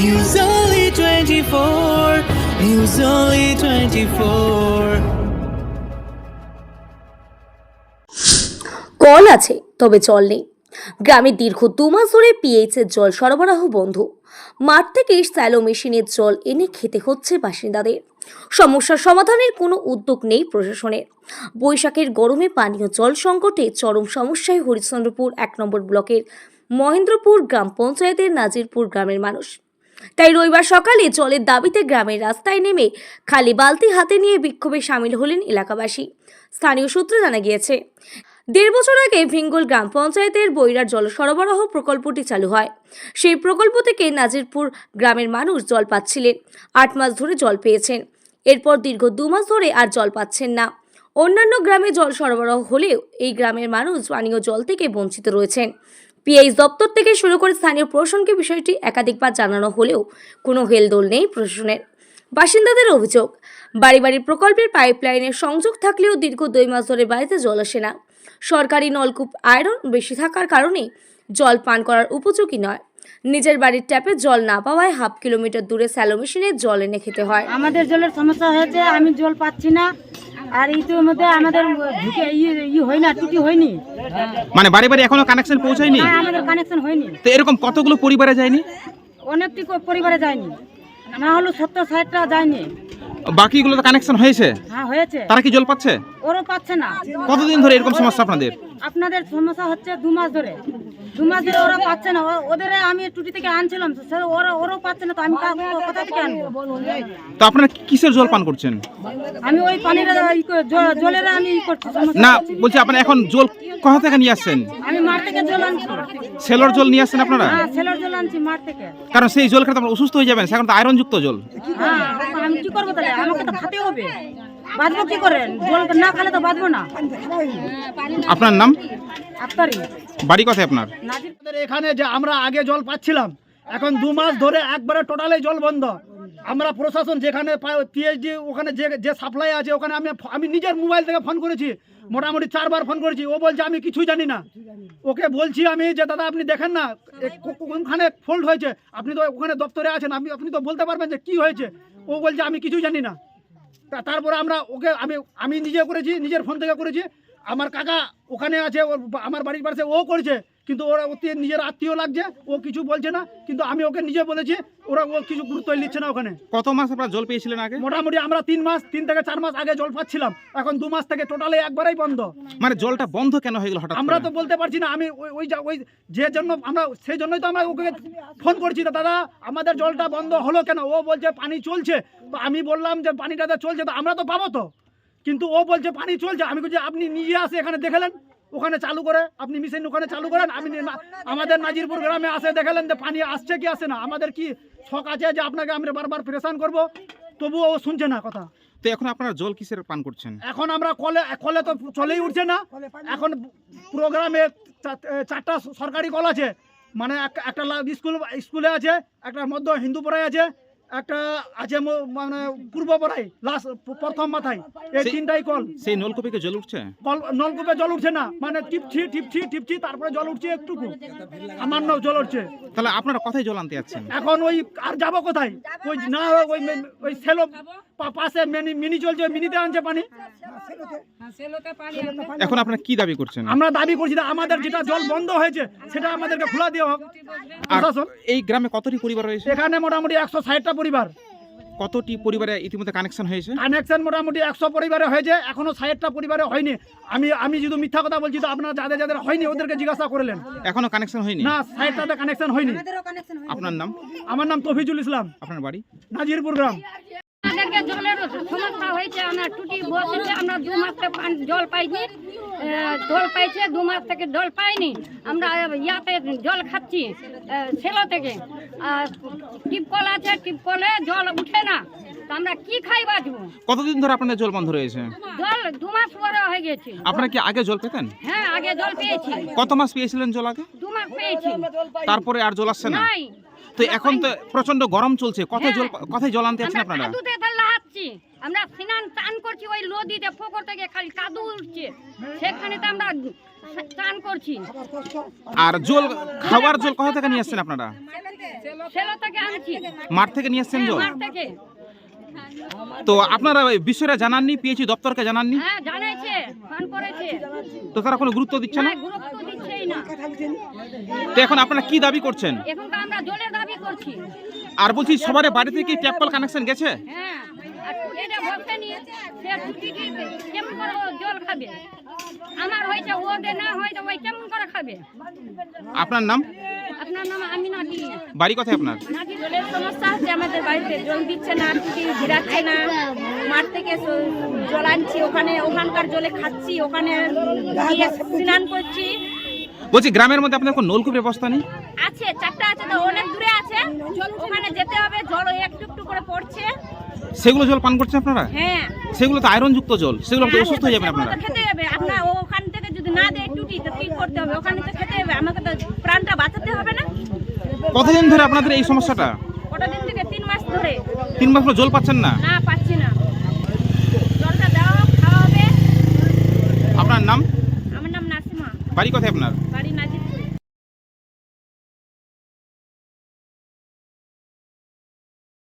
News Only 24. News Only 24. কল আছে, তবে জল নেই। গ্রামে দীর্ঘ দু মাস ধরে পিএইচ এর জল সরবরাহ বন্ধ। মাঠ থেকে স্যালো মেশিনের জল এনে খেতে হচ্ছে বাসিন্দাদের। সমস্যার সমাধানের কোনো উদ্যোগ নেই প্রশাসনের। বৈশাখের গরমে পানীয় জল সংকটে চরম সমস্যায় হরিশ্চন্দ্রপুর এক নম্বর ব্লকের মহেন্দ্রপুর গ্রাম পঞ্চায়েতের নাজিরপুর গ্রামের মানুষ। তাই রবিবার সকালে জলের দাবিতে গ্রামের রাস্তায় নেমে খালি বালতি হাতে নিয়ে বিক্ষোভে সামিল হলেন এলাকাবাসী। স্থানীয় সূত্রে জানা গিয়েছে, দেড় বছর আগে ভিঙ্গল গ্রাম পঞ্চায়েতের বৈরার জল সরবরাহ প্রকল্পটি চালু হয়। সেই প্রকল্প থেকে নাজিরপুর গ্রামের মানুষ জল পাচ্ছিলেন, আট মাস ধরে জল পেয়েছেন। এরপর দীর্ঘ দু মাস ধরে আর জল পাচ্ছেন না। অন্যান্য গ্রামে জল সরবরাহ হলেও এই গ্রামের মানুষ পানীয় জল থেকে বঞ্চিত রয়েছেন। পিএইচ দপ্তর থেকে শুরু করে স্থানীয় প্রশাসনকে বিষয়টি একাধিকবার জানানো হলেও কোনো হেলদোল নেই প্রশাসনের। বাসিন্দাদের অভিযোগ বাড়ি বাড়ি প্রকল্পের পাইপলাইনের সংযোগ থাকলেও দীর্ঘ দুই মাস ধরে বাড়িতে জল আসে না। সরকারি নলকূপ আয়রন বেশি থাকার কারণে জল পান করার উপযোগী নয়। নিজের বাড়ির ট্যাপে জল না পাওয়ায় হাফ কিলোমিটার দূরে স্যালো মেশিনে জল এনে খেতে হয়। আমাদের জলের সমস্যা হয়েছে আমি জল পাচ্ছি না আর ইতিমধ্যে আমাদের ঢুকে ই ই হয় না টুটি হয়নি। মানে বাড়ি বাড়ি এখনও কানেকশন পৌঁছায়নি? আমাদের কানেকশন হয়নি। তো এরকম কতগুলো পরিবারে যায়নি? অনেকটি কো- পরিবারে যায়নি। না হলো সত্তর ষাটটা যায়নি। বাকিগুলো তো কানেকশন হয়েছে। হ্যাঁ হয়েছে। তারা কি জল পাচ্ছে? ওরও পাচ্ছে না। কতদিন ধরে এরকম সমস্যা আপনাদের? আপনাদের সমস্যা হচ্ছে দু মাস ধরে। দু মাস ধরে ওরা পাচ্ছে না। ওদের আমি টুটি থেকে আনছিলাম সে ওরা ওরাও পাচ্ছে না তো আমি কোথা থেকে আনব। তো আপনারা কিসের জল পান করছেন? আমি ওই পানির জলের আমি ই করছি না বলছি আপনারা এখন জল কোথা থেকে নিয়ে আসছেন? আমি মাঠ থেকে জল আনছি। সেলর জল নিয়ে আসছেন আপনারা? হ্যাঁ ছেলের জল আনছি মাঠ থেকে। কারণ সেই জল খেতে আপনারা অসুস্থ হয়ে যাবেন সেখানে তো আয়রন যুক্ত জল। হ্যাঁ আমি কি করব তাহলে? আমাকে তো খেতে হবে। বাঁচবো কি করে? জল না খেলে তো বাঁচবো না। আপনার নাম? আফতারি। বাড়ি কথায় আপনার? এখানে যে আমরা আগে জল পাচ্ছিলাম, এখন দু মাস ধরে একবারে টোটালে জল বন্ধ। আমরা প্রশাসন যেখানে পিএইচডি ওখানে যে যে সাপ্লাই আছে, ওখানে আমি আমি নিজের মোবাইল থেকে ফোন করেছি। মোটামুটি চারবার ফোন করেছি। ও বলছে, আমি কিছুই জানি না। ওকে বলছি আমি যে, দাদা, আপনি দেখেন না কোনখানে ফোল্ড হয়েছে? আপনি তো ওখানে দপ্তরে আছেন। আপনি আপনি তো বলতে পারবেন যে কি হয়েছে? ও বলছে, আমি কিছুই জানি না। তারপরে আমরা ওকে, আমি আমি নিজে করেছি, নিজের ফোন থেকে করেছি। আমার কাকা ওখানে আছে ওর আমার বাড়ির পাশে ও করছে কিন্তু ওরা অতি নিজের আত্মীয় লাগছে ও কিছু বলছে না কিন্তু আমি ওকে নিজে বলেছি ওরা ও কিছু গুরুত্ব নিচ্ছে না ওখানে। কত মাস আপনারা জল পেয়েছিলেন আগে? মোটামুটি আমরা তিন মাস তিন থেকে চার মাস আগে জল পাচ্ছিলাম এখন দু মাস থেকে টোটালি একবারেই বন্ধ। মানে জলটা বন্ধ কেন হয়ে গেল হঠাৎ আমরা তো বলতে পারছি না আমি ওই ওই যা- ওই যে জন্য আমরা সেই জন্যই তো আমরা ওকে ফোন করছি দাদা আমাদের জলটা বন্ধ হলো কেন? ও বলছে পানি চলছে। তো আমি বললাম যে পানিটাতে চলছে। তো আমরা তো পাবো তো। কিন্তু ও বলছে পানি চলছে। আমি বলছি আপনি নিজে আসে এখানে দেখালেন? ওখানে চালু করে। আপনি মিশন ওখানে চালু করেন। আমি না- আমাদের নাজিরপুর গ্রামে আসে দেখালেন যে পানি আসছে কি আসে না। আমাদের কি শখ আছে যে আপনাকে আমরা বারবার প্রেশান করব? তবুও ও শুনছে না কথা। তো এখন আপনারা জল কিসের পান করছেন? এখন আমরা কলে কলে তো চলেই উঠছে না। এখন প্রোগ্রামে চারটা সরকারি কল আছে। মানে এক- একটা স্কুল স্কুলে আছে একটা মধ্য হিন্দু পড়ায় আছে। একটা আছে মানে পূর্ব পড়াই লাস্ট প্রথম মাথায় এই তিনটাই কল। সেই নলকূপে জল উঠছে? কল নলকূপে জল উঠছে না মানে টিপছি টিপছি টিপছি তারপরে জল উঠছে একটুকু। সামান্য জল উঠছে। তাহলে আপনারা কোথায় জল আনতে যাচ্ছেন? এখন ওই আর যাব কোথায়? ওই না ওই ওই সেলো পাশে মিনি মিনি চলছে মিনিতে আনছে পানি। এখন আপনারা কি দাবি করছেন? আমরা দাবি করছি যে আমাদের যেটা জল বন্ধ হয়েছে সেটা আমাদেরকে খোলা দেওয়া হোক। প্রশাসন। এই গ্রামে কতটি পরিবার রয়েছে? এখানে মোটামুটি একশো ষাটটা পরিবার। কতটি পরিবারে ইতিমধ্যে কানেকশন হয়েছে? কানেকশন মোটামুটি একশো পরিবারে হয়েছে এখনও ষাটটা পরিবারে হয়নি। আমি আমি যদি মিথ্যা কথা বলছি তো আপনারা যাদের যাদের হয়নি ওদেরকে জিজ্ঞাসা করলেন। এখনও কানেকশন হয়নি? না ষাটটাতে কানেকশন হয়নি। আপনার নাম? আমার নাম তফিজুল ইসলাম। আপনার বাড়ি? নাজিরপুর গ্রাম। আমাদেরকে জলের সমস্যা হয়েছে আমরা টুটি বসেছে আমরা দু মাস থেকে জল পাইনি। জল পাইছে দু মাস থেকে জল পাইনি। আমরা ইয়াতে জল খাচ্ছি সেলো থেকে। আর টিপকল আছে টিপকলে জল উঠে না। আমরা কি খাই বাঁচবো? কতদিন ধরে আপনাদের জল বন্ধ রয়েছে? জল দু মাস পরে হয়ে গেছে। আপনারা কি আগে জল পেতেন? হ্যাঁ আগে জল পেয়েছি। কত মাস পেয়েছিলেন জল আগে? দু মাস পেয়েছি। তারপরে আর জল আসছে না? তো এখন তো প্রচণ্ড গরম চলছে। কোথায় জল হ্যাঁ। কোথায় জল আনতে আমরা আপনারা? খাচ্ছি আমরা স্নান চান করছি ওই নদীতে পুকুর থেকে খালি কাদু উঠছে। সেখানে তো আমরা চান করছি। আর জল খাওয়ার জল কোথা থেকে নিয়ে আসছেন আপনারা? সেলো থেকে আনছি। মাঠ থেকে নিয়ে আসছেন জল? মাঠ থেকে। তো আপনারা বিষয়টা জানাননি পিএইচি দপ্তরকে জানাননি? হ্যাঁ জানাইছে ফোন করেছে। তো তারা কোনো গুরুত্ব দিচ্ছে না? হ্যাঁ, গুরুত্ব দিচ্ছেই না। তো এখন আপনারা কি দাবি করছেন? এখন তো আমরা জলের দাবি করছি। আর বলছি সবার বাড়িতে কি ট্যাপ কল কানেকশন গেছে? হ্যাঁ। আর টুটিটা বসে নিয়ে সে টুটি কেমন করে জল খাবে? আমার হয়েছে ওদের না হয়তো ওই কেমন করে খাবে? আপনার নাম? আপনার নাম আমিনা দি বাড়ি কোথায় আপনার? নাকি জলের সমস্যা হচ্ছে আমাদের বাড়িতে জল দিচ্ছে না টুটি ঘিরাচ্ছে না। মাঠ থেকে জল আনছি ওখানে ওখানকার জলে খাচ্ছি ওখানে স্নান করছি। বলছি গ্রামের মধ্যে আপনার কোনো নলকূপ ব্যবস্থা নেই? আছে চারটা আছে তো অনেক দূরে আছে। ওখানে যেতে হবে জল একটু একটু করে পড়ছে। সেগুলো জল পান করছেন আপনারা? হ্যাঁ। সেগুলো তো আয়রন যুক্ত জল সেগুলো তো অসুস্থ হয়ে যাবেন আপনারা। খেতে হবে। আপনার ওখান থেকে যদি না দেয় টুটি তো কি করতে হবে। ওখানে তো খেতে হবে। আমাকে তো প্রাণটা বাঁচাতে হবে না। কতদিন ধরে আপনাদের এই সমস্যাটা? কটা দিন থেকে? তিন মাস ধরে। তিন মাস ধরে জল পাচ্ছেন না? না পাচ্ছি না। জলটা দেওয়া হোক খাওয়া হবে। আপনার নাম? আমার নাম নাসিমা। বাড়ি কোথায়?